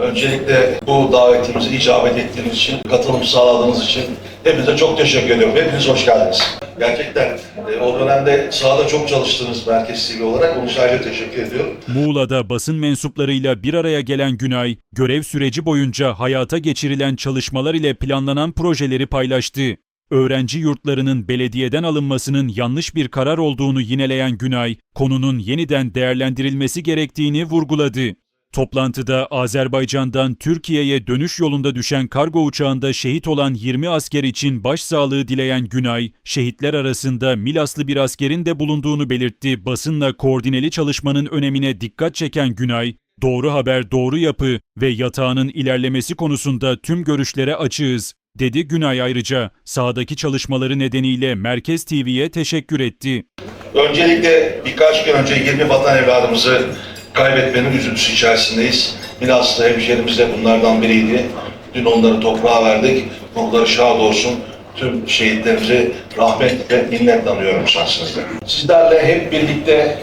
Öncelikle bu davetimize icabet ettiğiniz için, katılım sağladığınız için hepinize çok teşekkür ediyorum. Hepiniz hoş geldiniz. Gerçekten e, o dönemde sahada çok çalıştınız Merkez TV olarak. Onun için teşekkür ediyorum. Muğla'da basın mensuplarıyla bir araya gelen Günay, görev süreci boyunca hayata geçirilen çalışmalar ile planlanan projeleri paylaştı. Öğrenci yurtlarının belediyeden alınmasının yanlış bir karar olduğunu yineleyen Günay, konunun yeniden değerlendirilmesi gerektiğini vurguladı. Toplantıda Azerbaycan'dan Türkiye'ye dönüş yolunda düşen kargo uçağında şehit olan 20 asker için başsağlığı dileyen Günay, şehitler arasında Milaslı bir askerin de bulunduğunu belirtti. Basınla koordineli çalışmanın önemine dikkat çeken Günay, doğru haber doğru yapı ve yatağının ilerlemesi konusunda tüm görüşlere açığız, dedi Günay ayrıca. Sahadaki çalışmaları nedeniyle Merkez TV'ye teşekkür etti. Öncelikle birkaç gün önce 20 vatan evladımızı kaybetmenin üzüntüsü içerisindeyiz. Milaslı hemşerimiz de bunlardan biriydi. Dün onları toprağa verdik. Ruhları şad olsun. Tüm şehitlerimize rahmet ve minnet anıyorum şahsınızda. Sizlerle hep birlikte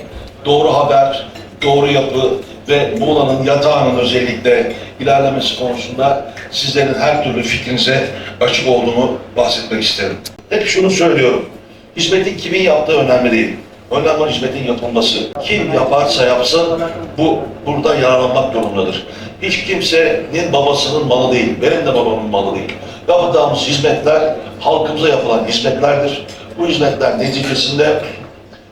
doğru haber, doğru yapı ve Muğla'nın yatağının özellikle ilerlemesi konusunda sizlerin her türlü fikrinize açık olduğunu bahsetmek isterim. Hep şunu söylüyorum. Hizmetin kimin yaptığı önemli değil. Olan hizmetin yapılması. Kim yaparsa yapsın bu buradan yararlanmak durumundadır. Hiç kimsenin babasının malı değil, benim de babamın malı değil. Yapacağımız hizmetler halkımıza yapılan hizmetlerdir. Bu hizmetler neticesinde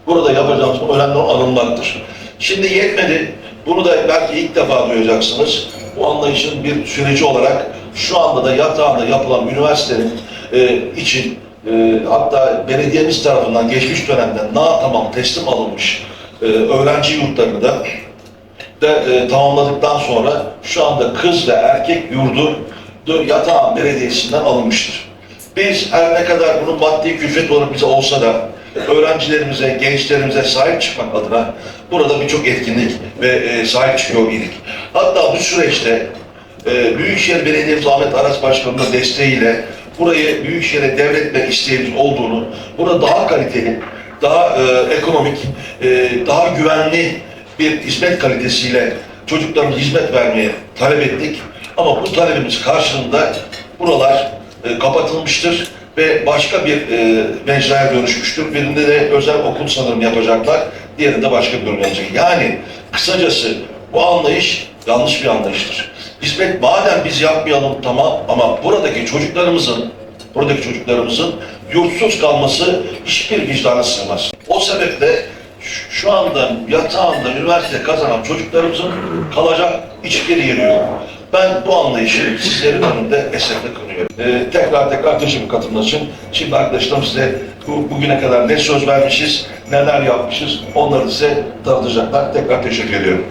burada yapacağımız önemli alınmaktır. Şimdi yetmedi. Bunu da belki ilk defa duyacaksınız. Bu anlayışın bir süreci olarak şu anda da yatağında yapılan üniversitenin e, için e, hatta belediyemiz tarafından geçmiş dönemde na tamam teslim alınmış e, öğrenci yurtlarını da da e, tamamladıktan sonra şu anda kız ve erkek yurdu da Yatağan Belediyesi'nden alınmıştır. Biz her ne kadar bunun maddi külfet olarak bize olsa da öğrencilerimize, gençlerimize sahip çıkmak adına burada birçok etkinlik ve e, sahip çıkıyor idik. Hatta bu süreçte e, Büyükşehir Belediyemiz Ahmet Aras Başkanı'nın desteğiyle burayı Büyükşehir'e devretmek isteğimiz olduğunu, burada daha kaliteli, daha e, ekonomik, e, daha güvenli bir hizmet kalitesiyle çocuklarımıza hizmet vermeye talep ettik. Ama bu talebimiz karşılığında buralar e, kapatılmıştır ve başka bir e, mecraya dönüşmüştür. Birinde de özel okul sanırım yapacaklar, diğerinde başka bir durum olacak. Yani kısacası bu anlayış yanlış bir anlayıştır. Hizmet madem biz yapmayalım tamam ama buradaki çocuklarımızın buradaki çocuklarımızın yurtsuz kalması hiçbir vicdana sığmaz. O sebeple şu- anda yatağında üniversite kazanan çocuklarımızın kalacak hiçbir yeri yok. Ben bu anlayışı sizlerin önünde esefle kınıyorum. Ee, tekrar tekrar teşekkür katılımınız için. Şimdi arkadaşlarım size bu, bugüne kadar ne söz vermişiz, neler yapmışız onları size tanıtacaklar. Tekrar teşekkür ediyorum.